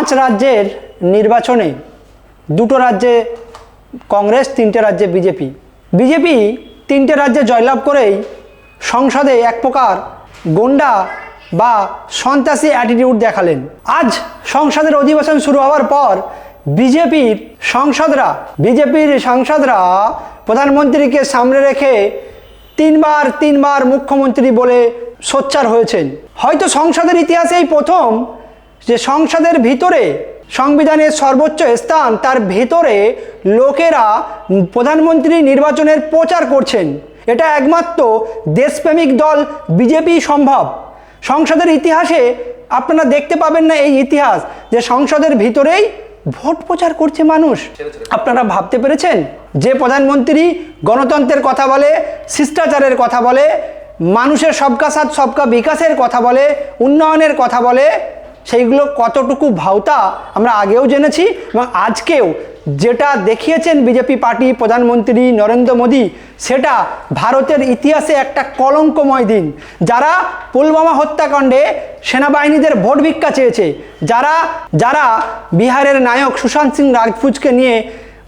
পাঁচ রাজ্যের নির্বাচনে দুটো রাজ্যে কংগ্রেস, তিনটে রাজ্যে বিজেপি। বিজেপি তিনটে রাজ্যে জয়লাভ করেই সংসদে এক প্রকার গন্ডা বা সন্ত্রাসী অ্যাটিটিউড দেখালেন। আজ সংসদের অধিবেশন শুরু হওয়ার পর বিজেপির সংসদরা, বিজেপির সাংসদরা প্রধানমন্ত্রীকে সামনে রেখে তিনবার তিনবার মুখ্যমন্ত্রী বলে সোচ্চার হয়েছেন। হয়তো সংসদের ইতিহাসেই প্রথম যে সংসদের ভিতরে সংবিধানের সর্বোচ্চ স্থান, তার ভেতরে লোকেরা প্রধানমন্ত্রী নির্বাচনের প্রচার করছেন। এটা একমাত্র দেশপ্রেমিক দল বিজেপি সম্ভব। সংসদের ইতিহাসে আপনারা দেখতে পাবেন না এই ইতিহাস যে সংসদের ভিতরেই ভোট প্রচার করছে মানুষ। আপনারা ভাবতে পেরেছেন? যে প্রধানমন্ত্রী গণতন্ত্রের কথা বলে, শিষ্টাচারের কথা বলে, মানুষের সবকা সাথ, সবকা বিকাশের কথা বলে, উন্নয়নের কথা বলে সেইগুলো কতটুকু ভাওতা আমরা আগেও জেনেছি এবং আজকেও যেটা দেখিয়েছেন বিজেপি পার্টি প্রধানমন্ত্রী নরেন্দ্র মোদী, সেটা ভারতের ইতিহাসে একটা কলঙ্কময় দিন। যারা পুলওয়ামা হত্যাকাণ্ডে সেনাবাহিনীদের ভোট ভিক্ষা চেয়েছে, যারা যারা বিহারের নায়ক সুশান্ত সিং রাজপুতকে নিয়ে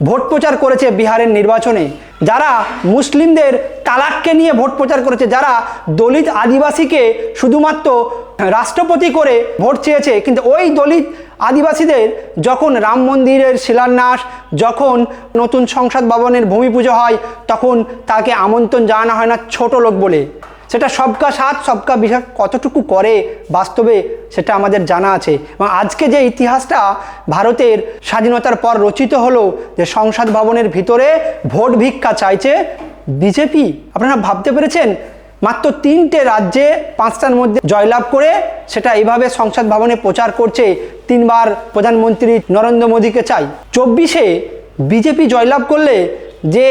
ভোট প্রচার করেছে বিহারের নির্বাচনে, যারা মুসলিমদের তালাককে নিয়ে ভোট প্রচার করেছে, যারা দলিত আদিবাসীকে শুধুমাত্র রাষ্ট্রপতি করে ভোট চেয়েছে, কিন্তু ওই দলিত আদিবাসীদের যখন রাম মন্দিরের শিলান্যাস, যখন নতুন সংসদ ভবনের ভূমি পুজো হয়, তখন তাকে আমন্ত্রণ জানানো হয় না ছোট লোক বলে। সেটা সবকা সাথ, সবকা বিষয় কতটুকু করে বাস্তবে সেটা আমাদের জানা আছে। এবং আজকে যে ইতিহাসটা ভারতের স্বাধীনতার পর রচিত হলো যে সংসদ ভবনের ভিতরে ভোট ভিক্ষা চাইছে বিজেপি, আপনারা ভাবতে পেরেছেন? মাত্র তিনটে রাজ্যে পাঁচটার মধ্যে জয়লাভ করে সেটা এইভাবে সংসদ ভবনে প্রচার করছে তিনবার প্রধানমন্ত্রী নরেন্দ্র মোদীকে চাই। চব্বিশে বিজেপি জয়লাভ করলে যে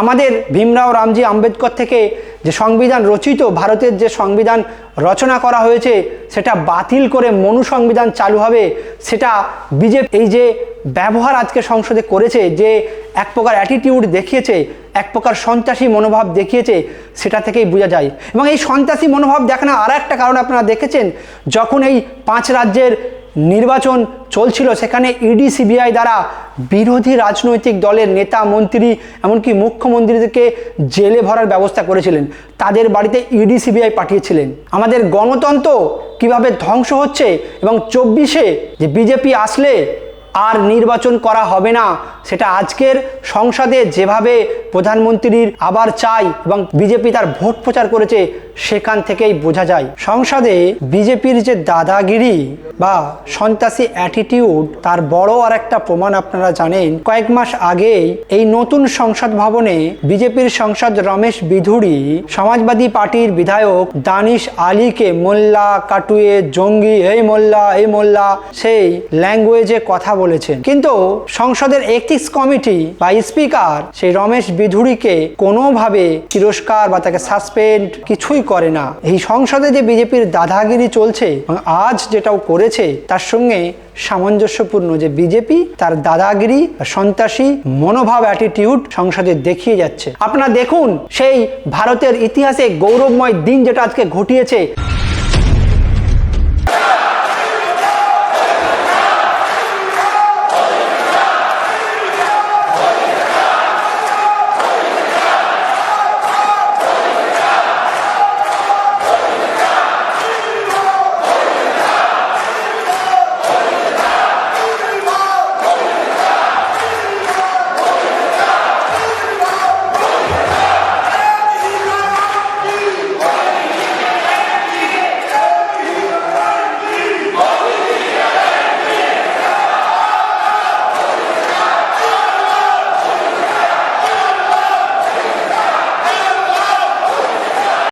আমাদের ভীমরাও রামজি আম্বেদকর থেকে যে সংবিধান রচিত, ভারতের যে সংবিধান রচনা করা হয়েছে, সেটা বাতিল করে মনু সংবিধান চালু হবে, সেটা বিজেপি এই যে ব্যবহার আজকে সংসদে করেছে, যে এক প্রকার অ্যাটিটিউড দেখিয়েছে, এক প্রকার সন্ত্রাসী মনোভাব দেখিয়েছে, সেটা থেকেই বোঝা যায়। এবং এই সন্ত্রাসী মনোভাব দেখানো আর একটা কারণ আপনারা দেখেছেন, যখন এই পাঁচ রাজ্যের নির্বাচন চলছিল। সেখানে ইডি, সিবিআই দ্বারা বিরোধী রাজনৈতিক দলের নেতা, মন্ত্রী, এমনকি মুখ্যমন্ত্রীদেরকে জেলে ভরার ব্যবস্থা করেছিলেন। তাদের বাড়িতে ইডি, সিবিআই পাঠিয়েছিলেন। আমাদের গণতন্ত্র কীভাবে ধ্বংস হচ্ছে এবং চব্বিশে যে বিজেপি আসলে আর নির্বাচন করা হবে না। সেটা আজকের সংসদে যেভাবে প্রধানমন্ত্রীর আবার চাই এবং বিজেপি তার ভোট প্রচার করেছে, সেখান থেকেই বোঝা যায়। সংসদে বিজেপির যে দাদাগিরি বা সন্ত্রাসী অ্যাটিটিউড তার বড় আর একটা প্রমাণ আপনারা জানেন। কয়েক মাস আগেই এই নতুন সংসদ ভবনে বিজেপির সংসদ রমেশ বিধুরি, সমাজবাদী পার্টির বিধায়ক দানিশ আলীকে মোল্লা, কাটুয়ে, জঙ্গি, এই মোল্লা এই মোল্লা, সেই ল্যাঙ্গুয়েজে কথা বলেছেন। কিন্তু সংসদের এথিক্স কমিটি বা স্পিকার সেই রমেশ বিধুরিকে কোনোভাবে তিরস্কার বা তাকে সাসপেন্ড কিছুই করে না। এই সংসদে যে বিজেপির দাদাগিরি চলছে আজ যেটাও করেছে, তার সঙ্গে সামঞ্জস্যপূর্ণ যে বিজেপি, তার দাদাগিরি সন্ত্রাসী মনোভাব অ্যাটিটিউড সংসদে দেখিয়ে যাচ্ছে। আপনারা দেখুন, সেই ভারতের ইতিহাসে গৌরবময় দিন যেটা আজকে ঘটিয়েছে।